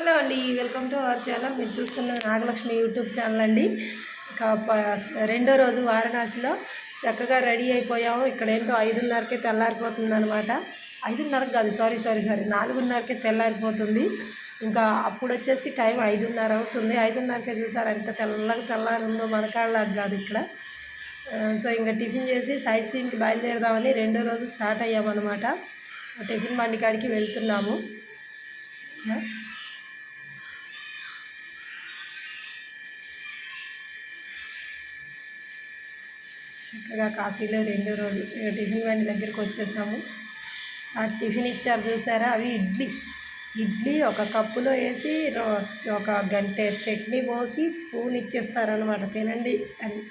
Hello అండి welcome to our channel. మీరు చూస్తున్న నాగలక్ష్మి యూట్యూబ్ ఛానల్ అండి. రెండో రోజు వారణాసిలో చక్కగా రెడీ అయిపోయాము. ఇక్కడ ఏంటో ఐదున్నరకే తెల్లారిపోతుంది అనమాట ఐదున్నరకు కాదు సారీ సారీ సారీ నాలుగున్నరకే తెల్లారిపోతుంది. ఇంకా అప్పుడు వచ్చేసి టైం ఐదున్నర అవుతుంది. ఐదున్నరకే చూసారు ఎంత తెల్లగా తెల్లారుందో మనకాళ్ళకు కాదు ఇక్కడ. సో ఇంకా టిఫిన్ చేసి సైట్ సీన్కి బయలుదేరదామని రెండో రోజు స్టార్ట్ అయ్యామన్నమాట. టిఫిన్ బండి కాడికి వెళ్తున్నాము. చక్కగా కాఫీలో రెండు రోజులు టిఫిన్ బండి దగ్గరికి వచ్చేసాము. ఆ టిఫిన్ ఇచ్చారు చూసారా? అవి ఇడ్లీ. ఇడ్లీ ఒక కప్పులో వేసి రో- ఒక గంట చట్నీ పోసి స్పూన్ ఇచ్చేస్తారనమాట తినండి. అని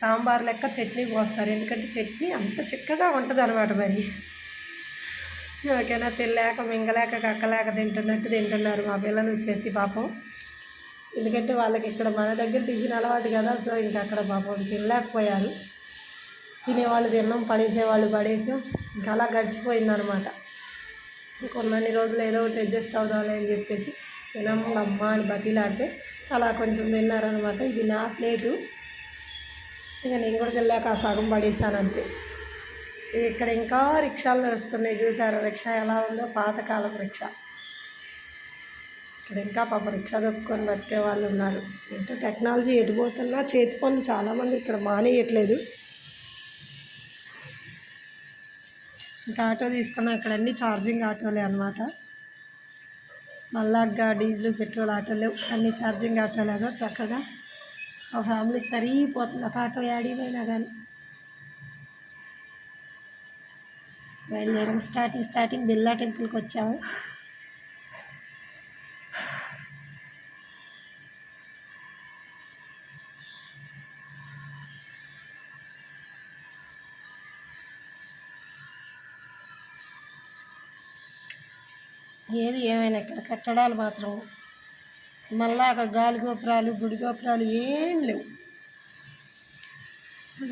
సాంబార్ లెక్క చట్నీ పోస్తారు. ఎందుకంటే చట్నీ అంత చిక్కగా ఉంటుంది అనమాట మరి. ఓకేనా తినలేక మింగలేక కక్కలేక తింటున్నట్టు తింటున్నారు మా పిల్లలు వచ్చేసి పాపం. ఎందుకంటే వాళ్ళకి ఇక్కడ మన దగ్గర టిఫిన్ అలవాటు కదా సో ఇంకా అక్కడ పాపం తినలేకపోయారు. తినేవాళ్ళు తిన్నాం పడేసేవాళ్ళు పడేసాం. ఇంకా అలా గడిచిపోయిందనమాట కొన్నన్ని రోజులు ఏదో ఒకటి అడ్జస్ట్ అవుదామని అని చెప్పేసి తినమ్మ అమ్మ అని బతిలాడితే అలా కొంచెం తిన్నారనమాట ఇది నా ప్లేటు. ఇక నేను కూడా వెళ్ళాక ఆ సగం పడేసాను అంతే. ఇక్కడ ఇంకా రిక్షాలు నడుస్తున్నాయి చూసారు? రిక్షా ఎలా ఉందో? పాతకాలం రిక్షా. ఇక్కడ ఇంకా పాప రిక్షా దొక్కుని బతికే వాళ్ళు ఉన్నారు. ఏంటో టెక్నాలజీ ఎటుపోతున్నా చేతి పనులు చాలామంది ఇక్కడ మానేయట్లేదు. ఇంకా ఆటో తీసుకున్నాం ఇక్కడ అన్ని ఛార్జింగ్ ఆటోలే అనమాట మళ్ళాగా డీజిల్ పెట్రోల్ ఆటోలు అన్ని ఛార్జింగ్ ఆటోలేగా చక్కగా. ఆ ఫ్యామిలీకి సరిపోతుంది. ఒక ఆటో యాడిపోయినా కానీ బయలుదేరం. స్టార్టింగ్ స్టార్టింగ్ బిర్లా టెంపుల్కి వచ్చాము. ఏది ఇక్కడ కట్టడాలు మాత్రం మళ్ళా అక్కడ గాలి గోపురాలు గుడి గోపురాలు ఏం లేవు.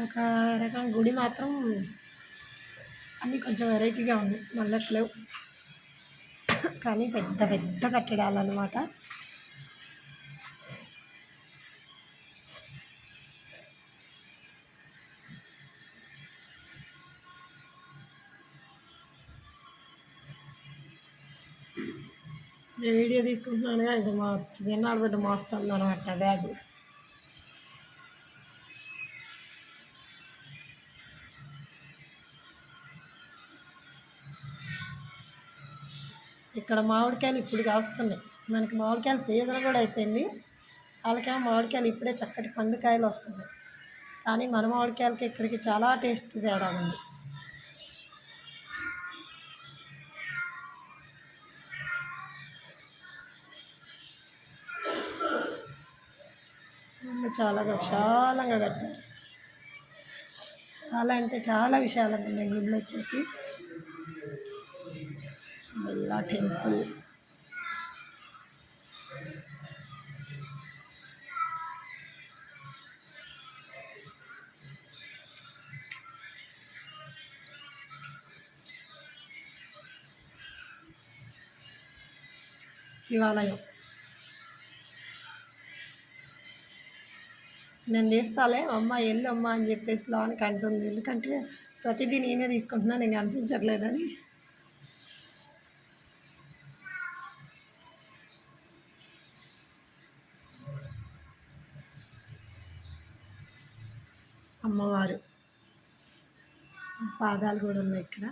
ఒక రకం గుడి మాత్రం అన్నీ కొంచెం వెరైటీగా ఉంది. మళ్ళట్లేవు లేవు. కానీ పెద్ద పెద్ద కట్టడాలు అన్నమాట. నేను వీడియో తీసుకుంటున్నాను ఇంకా మా చిన్నాడు బిడ్డ మోస్తుంది అనమాట బ్యాగ్. ఇక్కడ మామిడికాయలు ఇప్పుడు కాస్తున్నాయి. మనకి మామిడికాయలు సీజన్ కూడా అయిపోయింది. వాళ్ళకేమో మామిడికాయలు ఇప్పుడే చక్కటి పండుకాయలు వస్తున్నాయి. కానీ మన మామిడికాయలకి ఇక్కడికి చాలా టేస్ట్ తేడా ఉంది. చాలా విశాలంగా కట్టారు చాలా అంటే చాలా విశాలంగా ఉంది. గుళ్ళు వచ్చేసి బిర్లా టెంపుల్. శివాలయం. నేను తీస్తాలే అమ్మ ఎల్లమ్మ అని చెప్పేసి లోనికి అంటుంది. ఎందుకంటే ప్రతిదీ నేనే తీసుకుంటున్నా నేను అనిపించట్లేదని అమ్మవారు. పాదాలు కూడా ఉన్నాయి ఇక్కడ.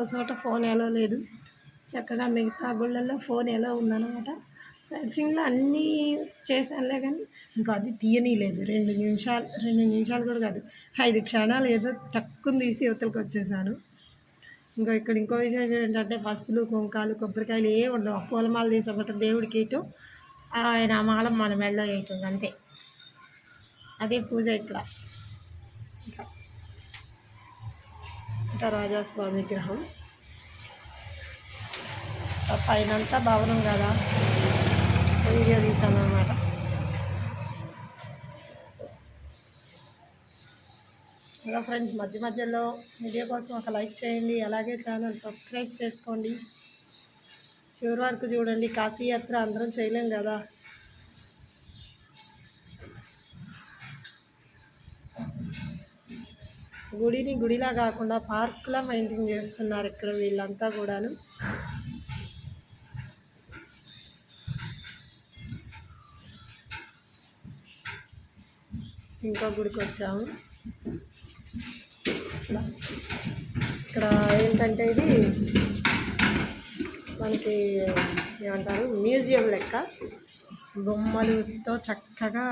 ఒక్కో చోట ఫోన్ ఎలా లేదు. చక్కగా మిగతా గుళ్ళల్లో ఫోన్ ఎలా ఉందన్నమాట. సైట్సింగ్లో అన్నీ చేశానులే కానీ ఇంకా అది తీయనీలేదు. రెండు నిమిషాలు రెండు నిమిషాలు కూడా కాదు. ఐదు క్షణాలు ఏదో తక్కువ తీసి యువతలకు వచ్చేసాను. ఇంకా ఇక్కడ ఇంకో విషయం ఏంటంటే పసుపులు కుంకాలు కొబ్బరికాయలు ఏ ఉండవు. పూలమాల తీసుకోబట్టి దేవుడికి ఇటు ఆయన మాల మన మెడలో వేయటం అంతే. అదే పూజ ఇట్లా రాజాస్వామి విగ్రహం. ఆ పైన అంతా భవనం కదా. వీడియో తీసామన్నమాట ఇంకా ఫ్రెండ్స్ మధ్య మధ్యలో వీడియో కోసం ఒక లైక్ చేయండి అలాగే ఛానల్ సబ్స్క్రైబ్ చేసుకోండి. చివరి వరకు చూడండి కాశీయాత్ర అందరం చేయలేం కదా. గుడిని గుడిలా కాకుండా పార్క్లా మెయింటైన్ చేస్తున్నారు ఇక్కడ వీళ్ళంతా కూడాను. ఇంకో గుడికి వచ్చాము ఇక్కడ ఏంటంటే ఇది మనకి ఏమంటారు మ్యూజియం లెక్క. బొమ్మలతో చక్కగా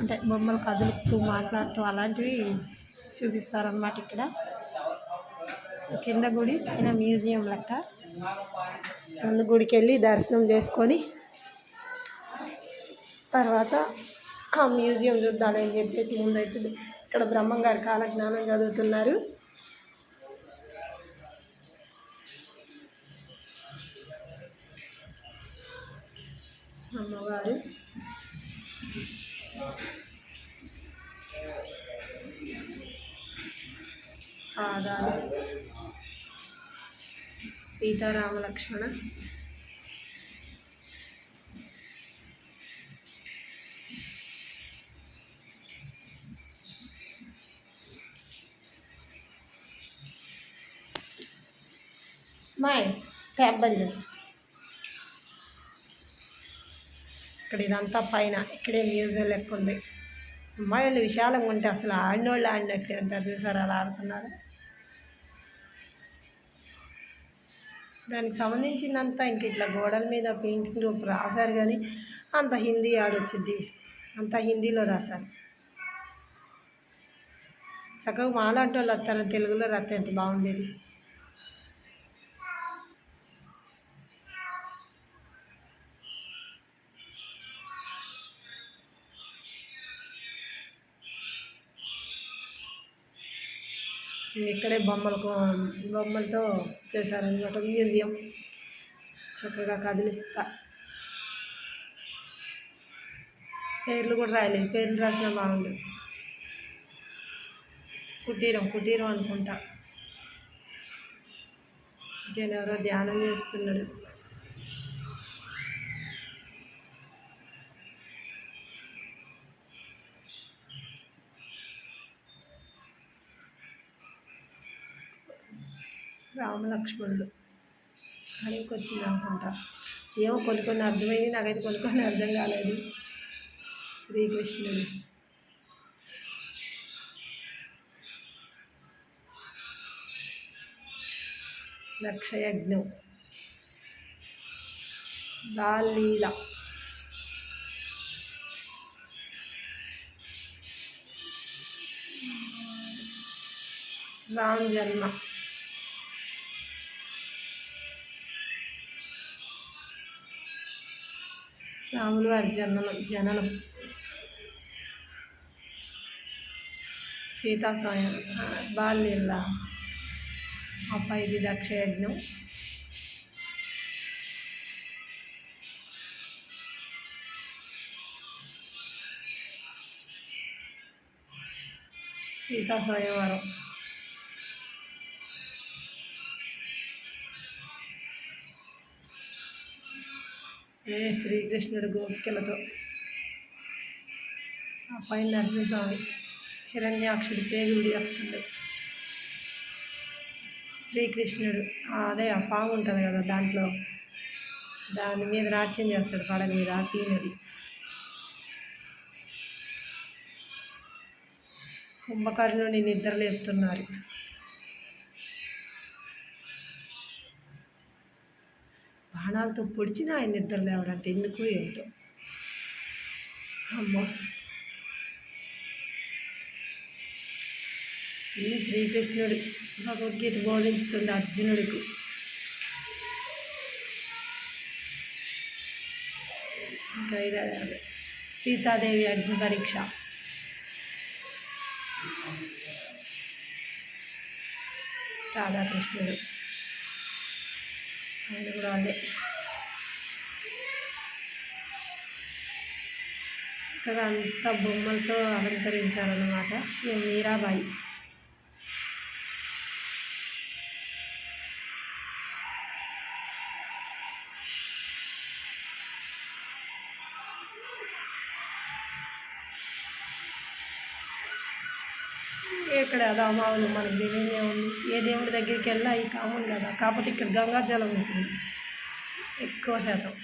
అంటే బొమ్మలు కదులుతూ మాట్లాడుతూ అలాంటివి చూపిస్తారనమాట ఇక్కడ. కింద గుడి పైన మ్యూజియం లెక్క. ముందు గుడికి వెళ్ళి దర్శనం చేసుకొని తర్వాత ఆ మ్యూజియం చూద్దామని చెప్పేసి ముందైతే ఇక్కడ బ్రహ్మంగారు కాలజ్ఞానం చదువుతున్నారు. అమ్మవారు. పాదాలు. సీతారామ లక్ష్మణ మాయ్ ట్యాబ్ బంద్ ఇక్కడ ఇదంతా పైన ఇక్కడే మ్యూజియం లెక్క ఉంది. అమ్మాయిలు విశాలంగా ఉంటే అసలు ఆడినోళ్ళు ఆడినట్టే ఉంటారు చూసారు అలా ఆడుతున్నారు. దానికి సంబంధించిందంతా ఇంక ఇట్లా గోడల మీద పెయింటింగ్ రాశారు కానీ అంత హిందీ ఆడొచ్చింది అంత హిందీలో రాశారు. చక్కగా మాలాంటి వాళ్ళు వస్తారు తెలుగులో రాస్తే ఎంత బాగుండేది. ఇక్కడే బొమ్మలకు బొమ్మలతో చేశారనమాట మ్యూజియం. చక్కగా కదిలిస్తా. పేర్లు కూడా రాయలేదు. పేర్లు రాసినా బాగుండు. కుటీరం కుటీరం అనుకుంటా. ఇంకేనెవరో ధ్యానం చేస్తున్నాడు. రామలక్ష్మణుడు. అడిగికి వచ్చింది అనుకుంటా. ఏమో కొన్ని కొన్ని అర్థమైంది. నాకైతే కొన్ని కొన్ని అర్థం కాలేదు. శ్రీకృష్ణుడు. లక్షయజ్ఞం. బాలీల రామ్ జన్మ. రాములు వారి జననం జననం సీతా స్వయం బాల్యల్ల అప్ప ఇది దక్షయజ్ఞం. సీతా స్వయంవరం ఏ శ్రీకృష్ణుడు గోపికలతో. ఆ పైన నరసింహస్వామి హిరణ్యాక్షుడి పేగుడి వస్తుంది శ్రీకృష్ణుడు అదే ఆ పాము ఉంటుంది కదా దాంట్లో. దాని మీద నాట్యం చేస్తాడు పడగ మీద ఆ సీనరీ కుంభకర్ణుని నిద్ర లేపుతున్నారు బాణాలతో పొడిచిన ఆయన నిద్ర లేవడంటే ఎందుకు ఏంటో అమ్మో ఇన్ని శ్రీకృష్ణుడు భగవద్గీత బోధించుతుండే అర్జునుడికి ఇంకా ఇది అదే సీతాదేవి అగ్ని పరీక్ష రాధాకృష్ణుడు ఆయన కూడా వాళ్ళే చక్కగా అంతా బొమ్మలతో అలంకరించారన్నమాట. మీరాబాయి. ఇక్కడ రామావులు మనకు తెలియదే ఉంది. ఏ దేవుడి దగ్గరికి వెళ్ళినా అవి కామన్ కదా. కాకపోతే ఇక్కడ గంగాజలం ఉంటుంది. ఎక్కువ శాతం.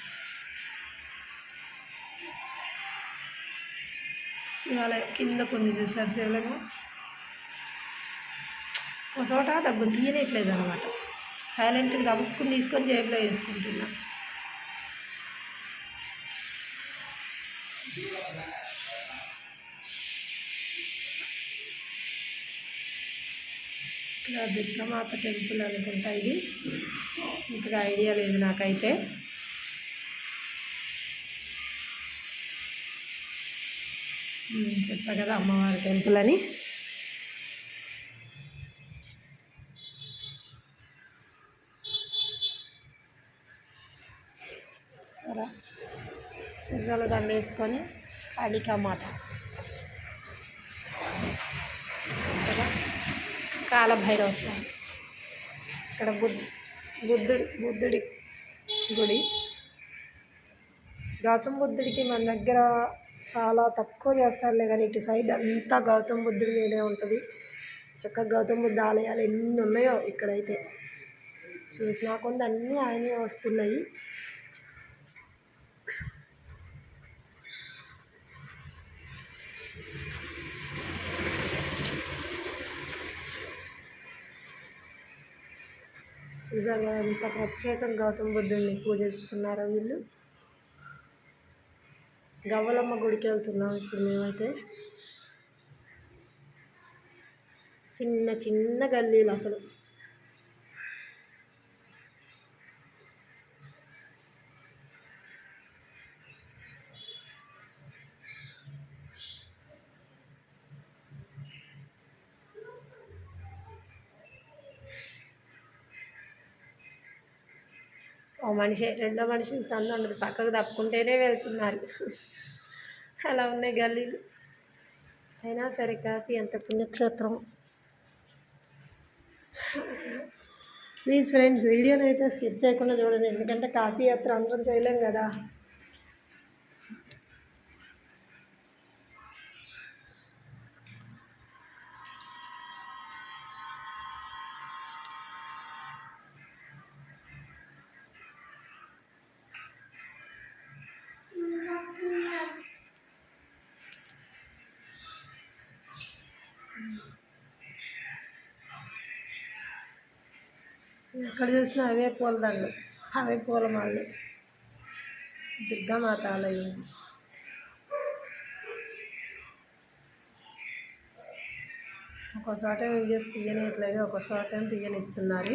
శివాలయం కింద కొన్ని చూసారు శివలింగం? ఒక చోట దగ్గర తీయనట్లేదు అనమాట సైలెంట్గా దమ్ముకుని తీసుకొని జేబులో వేసుకుంటున్నా. ఇక్కడ దుర్గామాత టెంపుల్ అనుకుంటా ఇది. ఇక్కడ ఐడియా లేదు నాకైతే. ఉమ్, చెప్పా కదా అమ్మవారి టెంపుల్ అని. సరే. పిల్లలు దండేసుకొని కాళికామాత కాలభైరవ స్వామి ఇక్కడ బుద్ధ బుద్ధుడి బుద్ధుడి గుడి. గౌతమ బుద్ధుడికి మన దగ్గర చాలా తక్కువ చేస్తారులే కానీ ఇటు సైడ్ అంతా గౌతమ బుద్ధుడి మీదే ఉంటుంది. చక్కగా గౌతమ బుద్ధ ఆలయాలు ఎన్ని ఉన్నాయో ఇక్కడైతే. చూసినా కొంత అన్నీ ఆయనే వస్తున్నాయి. చూసారు ఎంత ప్రత్యేకంగా గౌతమ బుద్ధుడిని పూజిస్తున్నారో వీళ్ళు. గవ్వలమ్మ గుడికి వెళ్తున్నాం ఇప్పుడు మేమైతే. చిన్న చిన్న గల్లీలు అసలు. ఓ మనిషి రెండో మనిషి సందు ఉండదు. పక్కకు తప్పుకుంటేనే వెళ్తున్నారు. అలా ఉన్నాయి గల్లీలు. అయినా సరే కాశీ ఎంత పుణ్యక్షేత్రం. ప్లీజ్ ఫ్రెండ్స్ వీడియోని అయితే స్కిప్ చేయకుండా చూడండి. ఎందుకంటే కాశీ యాత్ర అందరం చేయలేం కదా. ఎక్కడ చూసినా అవే పూలదండలు అవే పూల మాళ్ళు. దుర్గామాత ఆలయం ఒక చోట వీడియోస్ తీయనియట్లేదు ఒక చోట తీయనిస్తున్నారు?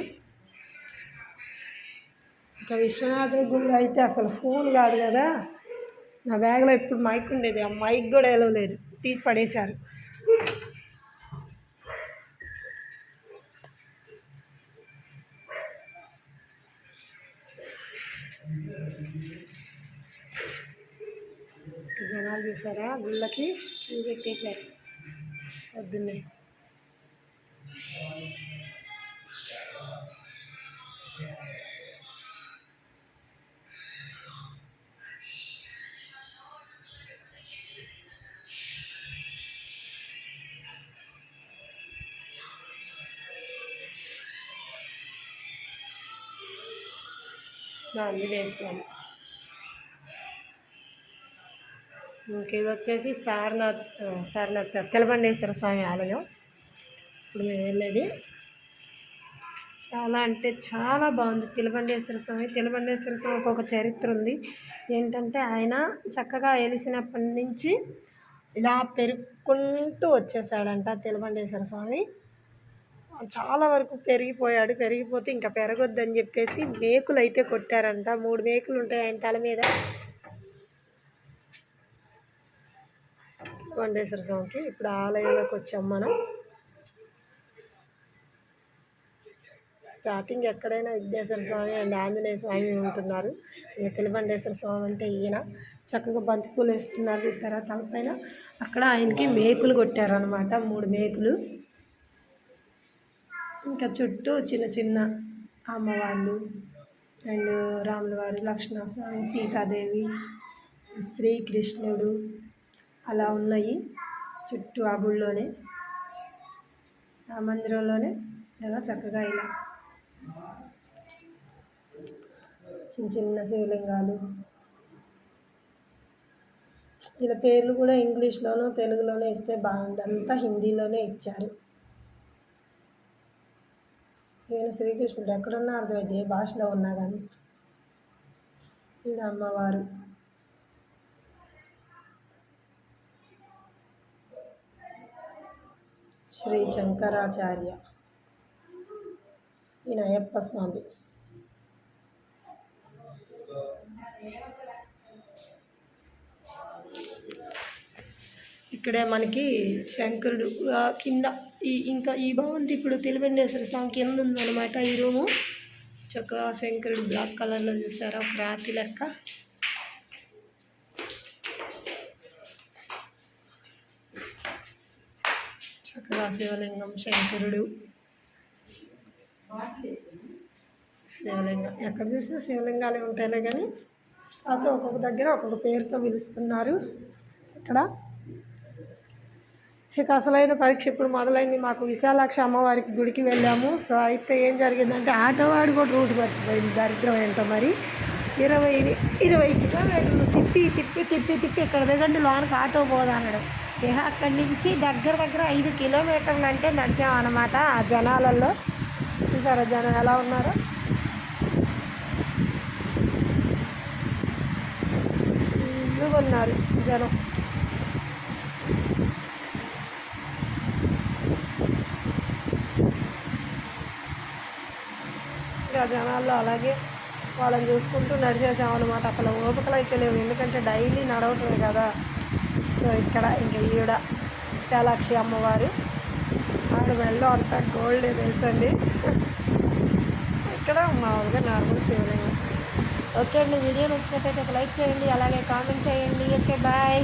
ఇంకా విశ్వనాథ గుడి అయితే అసలు ఫోన్ కాదు కదా. నా బ్యాగ్లో ఇప్పుడు మైక్ ఉండేది ఆ మైక్ కూడా ఎలవలేదు. తీసి పడేశారు. జనాలు చూసారా గుళ్ళకి క్యూ పెట్టేశారు పొద్దున్నే ఇట్లా అన్నీ ఇంక ఇది వచ్చేసి సారనాథ్ సారనాథ్ కాదు, తెలబండేశ్వర స్వామి ఆలయం. ఇప్పుడు మేము వెళ్ళేది. చాలా అంటే చాలా బాగుంది. తిలబండేశ్వర స్వామి తిలబండేశ్వర స్వామికి ఒక చరిత్ర ఉంది. ఏంటంటే ఆయన చక్కగా వెలిసినప్పటి నుంచి ఇలా పెరుక్కుంటూ వచ్చేసాడంట తిలబండేశ్వర స్వామి. చాలా వరకు పెరిగిపోయాడు పెరిగిపోతే ఇంకా పెరగొద్దని చెప్పేసి మేకులు అయితే కొట్టారంట. మూడు మేకులు ఉంటాయి ఆయన తల మీద. కొండేశ్వర స్వామికి ఇప్పుడు ఆలయంలోకి వచ్చాం మనం. స్టార్టింగ్ ఎక్కడైనా విఘ్నేశ్వర స్వామి అండ్ ఆంజనేయ స్వామి ఉంటున్నారు. ఇంకా తెలిపండేశ్వర స్వామి అంటే ఈయన. చక్కగా బంతిపూలు వేస్తున్నారు చూసారా తలపైన. అక్కడ ఆయనకి మేకులు కొట్టారనమాట మూడు మేకులు. ఇంకా చుట్టూ చిన్న చిన్న అమ్మవార్లు అండ్ రాముల వారు లక్ష్మణస్వామి సీతాదేవి శ్రీకృష్ణుడు అలా ఉన్నాయి చుట్టూ ఆ గుళ్ళోనే ఆ మందిరంలోనే చాలా చక్కగా ఇలా చిన్న చిన్న శివలింగాలు. ఇలా పేర్లు కూడా ఇంగ్లీష్లోనూ తెలుగులోనే ఇస్తే బాగుంది అంతా హిందీలోనే ఇచ్చారు. నేను శ్రీకృష్ణుడు. ఎక్కడున్నా అర్థమైంది. ఏ భాషలో ఉన్నా కానీ ఇది అమ్మవారు. శ్రీ శంకరాచార్య. ఈయన అయ్యప్ప స్వామి. ఇక్కడే మనకి శంకరుడు కింద. ఈ ఇంకా ఈ భవంతి ఇప్పుడు తెలివెండేశ్వర స్వామి కింద ఉందన్నమాట ఈ రూము. చక్కగా శంకరుడు బ్లాక్ కలర్లో చూస్తారా ఒక రాతి లెక్క. చక్కగా శివలింగం శంకరుడు. శివలింగం. ఎక్కడ చూసినా శివలింగాలే ఉంటాయిలే కానీ కాకపోతే ఒక్కొక్క దగ్గర ఒక్కొక్క పేరుతో పిలుస్తున్నారు. ఇక్కడ ఇక అసలైన పరీక్ష ఇప్పుడు మొదలైంది. మాకు విశాలాక్షి అమ్మవారికి గుడికి వెళ్ళాము. సో అయితే ఏం జరిగిందంటే ఆటోవాడు కూడా రూట్ మర్చిపోయింది. దరిద్రం ఏంటో మరి. ఇరవై ఇరవై కిలోమీటర్లు తిప్పి తిప్పి తిప్పి తిప్పి ఇక్కడ దిగండి లోనకి ఆటో పోదనడం ఇక అక్కడి నుంచి దగ్గర దగ్గర ఐదు కిలోమీటర్లు అంటే నడిచామన్నమాట ఆ జనాలలో. చూసారా జనం ఎలా ఉన్నారో? ఉన్నారు జనం. జనాల్లో అలాగే వాళ్ళని చూసుకుంటూ నడిచేసామన్నమాట. అసలు ఓపికలు అయితే లేవు. ఎందుకంటే డైలీ నడవటమే కదా. సో ఇక్కడ ఇంకా ఈవిడ విశాలాక్షి అమ్మవారు ఆవిడ మెల్లో అంత గోల్డ్ తెలుసండి. ఇక్కడ మామూలుగా నార్మల్ శివలింగం ఓకే అండి. వీడియో నచ్చినట్టయితే ఒక లైక్ చేయండి అలాగే కామెంట్ చేయండి. Okay bye.